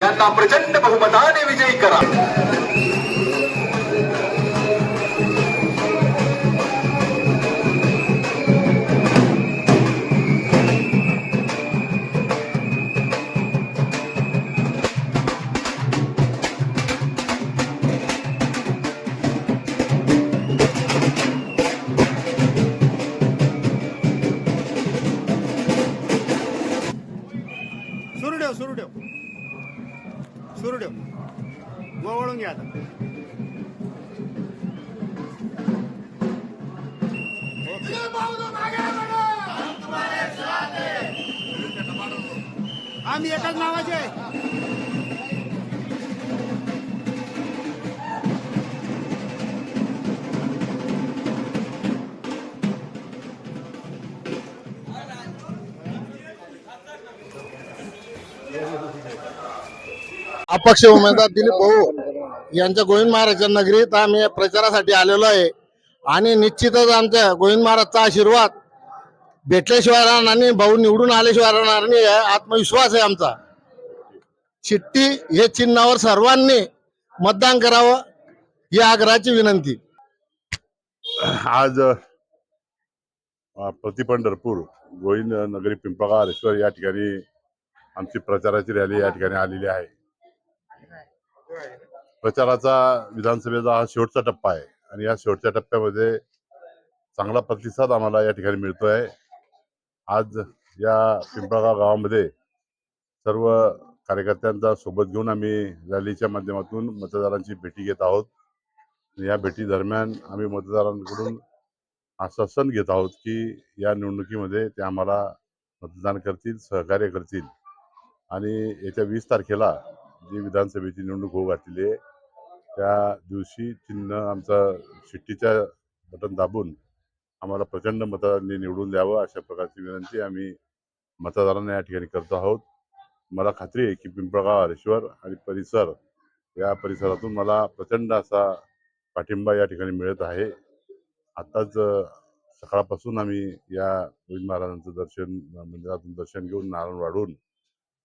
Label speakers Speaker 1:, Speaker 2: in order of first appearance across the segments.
Speaker 1: यांना प्रचंड बहुमताने विजयी करा.
Speaker 2: सुरू ठेव. वळून घ्या आता. आम्ही एकाच नावाचे आहे.
Speaker 3: अपक्ष उमेदवार दिलीप भाऊ यांच्या गोविंद महाराजच्या नगरीत आम्ही प्रचारासाठी आलेलो आहे. आणि निश्चितच आमच्या गोविंद महाराजचा आशीर्वाद भेटल्याशिवाय राहणार नाही भाऊ निवडून आल्याशिवाय राहणार नाही आत्मविश्वास आहे आमचा. चिठ्ठी हे चिन्हावर सर्वांनी मतदान करावं ही आग्रहाची विनंती.
Speaker 4: आज प्रतिपंढरपूर गोविंद नगरी पिंपळगाव हरेश्वर या ठिकाणी आमची प्रचाराची रॅली या ठिकाणी आलेली आहे. प्रचाराचा विधानसभेचा हा शेवटचा टप्पा आहे. आणि या शेवटच्या टप्प्यामध्ये चांगला प्रतिसाद आम्हाला या ठिकाणी मिळतोय. आज या पिंपळगाव गावामध्ये सर्व कार्यकर्त्यांचा सोबत घेऊन आम्ही रॅलीच्या माध्यमातून मतदारांची भेटी घेत आहोत. या भेटी दरम्यान आम्ही मतदारांकडून आश्वासन घेत आहोत की या निवडणुकीमध्ये ते आम्हाला मतदान करतील सहकार्य करतील. आणि येत्या वीस तारखेला जी विधानसभेची निवडणूक होऊ घातलेली आहे त्या दिवशी चिन्ह आमचा शिट्टीच्या बटन दाबून आम्हाला प्रचंड मतांनी निवडून द्यावं अशा प्रकारची विनंती आम्ही मतदारांना या ठिकाणी करतो आहोत. मला खात्री आहे की पिंपळगाव हरेश्वर आणि परिसर या परिसरातून मला प्रचंड असा पाठिंबा या ठिकाणी मिळत आहे. आत्ताच सकाळपासून आम्ही या गोविंद महाराजांचं दर्शन मंदिरातून दर्शन घेऊन नारळ वाढून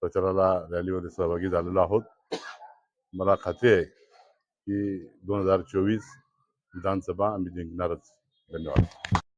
Speaker 4: प्रचाराला रॅलीमध्ये सहभागी झालेलो आहोत. मला खात्री आहे की दोन हजार चोवीस विधानसभा आम्ही जिंकणारच. धन्यवाद.